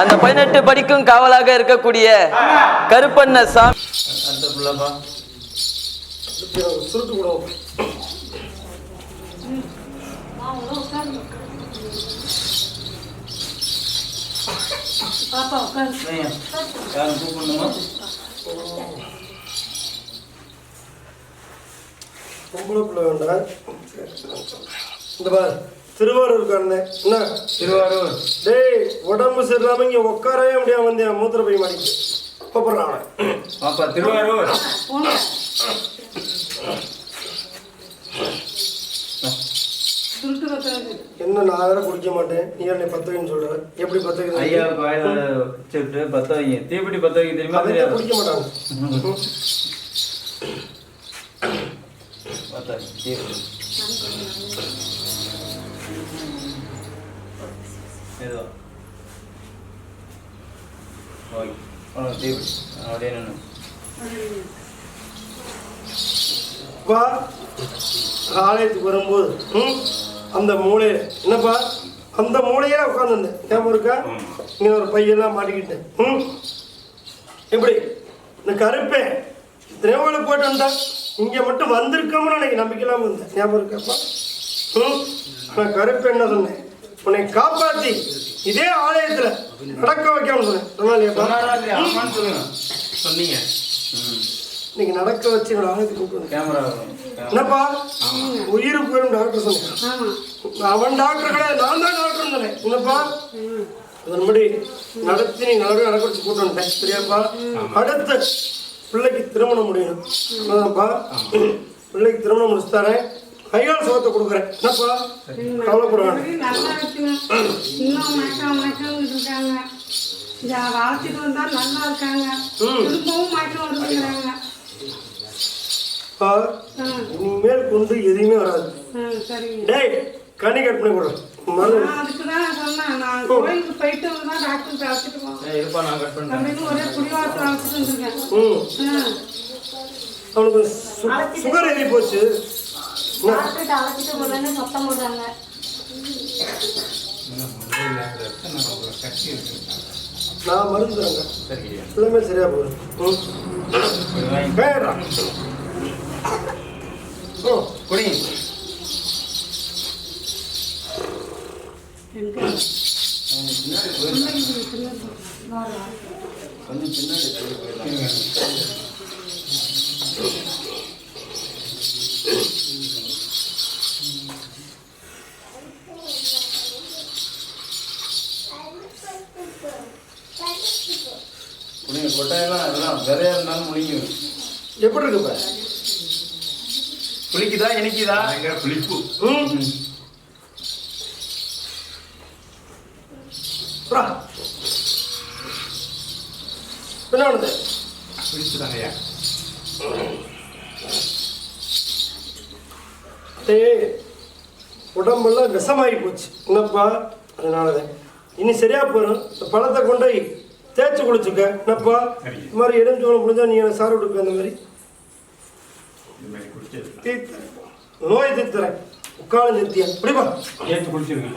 அந்த பதினெட்டு படிக்கும் காவலாக இருக்கக்கூடிய கருப்பண்ண சாமி. இந்த பார் திருவாரூர் என்ன? திருவாரூர். டேய் உடம்பு சரியில்லாம இங்க உட்காரவே முடியாம வந்தேன் மூத்திர போய் மாடிக்கு. கூப்பிடுறான் அவனை. பாப்பா திருவாரூர் என்ன நான் வேற குடிக்க மாட்டேன். நீ என்னை பத்து வைன்னு சொல்ற. எப்படி பத்து வைக்கிறது? ஐயா வாயில வச்சு விட்டு பத்த வைங்க. தீப்பெட்டி பத்த வைக்க தெரியுமா அதை தெரியாது குடிக்க மாட்டாங்க. ஏதோ நின்று வா. ஆலயத்துக்கு வரும்போது ம், அந்த மூலையில என்னப்பா? அந்த மூலையில உட்காந்துருந்தேன் ஞாபகம் இருக்கா? இங்க ஒரு பையெல்லாம் மாட்டிக்கிட்டேன். ம்? எப்படி? இந்த கருப்பேன் திரைவோட போயிட்டு வந்தா இங்க மட்டும் வந்திருக்கோம்னு எனக்கு நம்பிக்கை இல்லாம இருந்தேன். ஞாபகம் இருக்காப்பா ம்? நான் கருப்பேன் என்ன சொன்னேன். உன்னை காப்பாத்தி இதே ஆலயத்துல நடக்க வைக்காம சொன்னேன் சொன்னீங்க. இன்னைக்கு நடக்க வச்சு என்னோட ஆலயத்துக்கு கூப்பிட்டு வந்தேன். கேமரா. என்னப்பா? உயிர் போயிடும் டாக்டர் சொன்னேன். ஆமா. அவன் டாக்டர் கிடையாது நான் தான் டாக்டர் சொன்னேன். என்னப்பா? அதன்படி நடத்தி நீ நல்லபடியாக நடக்க வச்சு கூட்டு வந்துட்டேன் சரியாப்பா அடுத்து பிள்ளைக்கு திருமணம் அதான்ப்பா பிள்ளைக்கு திருமணம் முடிச்சு தரேன். கையால் சுகத்தை கொடுக்குறேன். என்னப்பா? கவலைப்பட வேண்டாம் நல்லா இருக்கணும் இன்னும் மயக்கம் மயக்கம் இருக்காங்க. வளர்த்துட்டு வந்தா நல்லா இருக்காங்க. திரும்பவும் மயக்கம் அப்பா, இனிமேல் கொண்டு எதுவுமே வராது. டேய் கனி கட் பண்ணி கொடுறேன் மருந்து நான் அதுக்கு தான் சொன்னேன். நான் கோயிலுக்கு போயிட்டு வந்து தான் டாக்டர் அழைச்சிட்டு ஒரே குடிவாசல் அழைச்சிட்டு வந்திருக்கேன். அவனுக்கு சுகர் ஏறி போச்சு? டாக்டர்கிட்ட அழைச்சிட்டு போகலன்னு சத்தம் போடுறாங்க. நான் மருந்து தரேங்க எல்லாமே சரியா போகுது. ம். இது வாங்கி வேறா ஓ. குடிங்க எங்க? கொஞ்சம் பின்னாடி போயிடலாம். குடிங்க கொட்டையெல்லாம் அதெல்லாம் விதையா இருந்தாலும் முடியும் எப்படி இருக்கு இப்ப? புளிக்குதா இனிக்குதா? புளிப்பு. ம். புறா. என்ன பண்ணுது டேய் உடம்பெல்லாம் விஷமாகி போச்சு. என்னப்பா? அதனாலதான். இனி சரியா போயிடும் இந்த பழத்தை கொண்டு போய் தேய்ச்சி குளிச்சுக்க. என்னப்பா? இந்த மாதிரி எலுமிச்சோளம் முடிஞ்சா நீ எனக்கு சாறு கொடுப்ப இந்த மாதிரி. தீர்த்தரேன் நோய் தீர்த்தரேன் உட்காலம் நிறுத்தியா? இப்படிப்பா ஏற்று குடிச்சிருங்க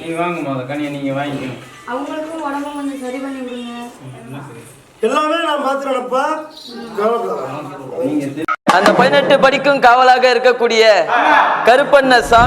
நீங்க வாங்க முத கனியை நீங்க வாங்கிக்கணும். அவங்களுக்கும் உடம்ப கொஞ்சம் சரி பண்ணி விடுங்க எல்லாமே நான் பார்த்துறேனப்பா கவலைப்படாத. நீங்க அந்த பதினெட்டு படிக்கும் காவலாக இருக்கக்கூடிய கருப்பண்ண சாமி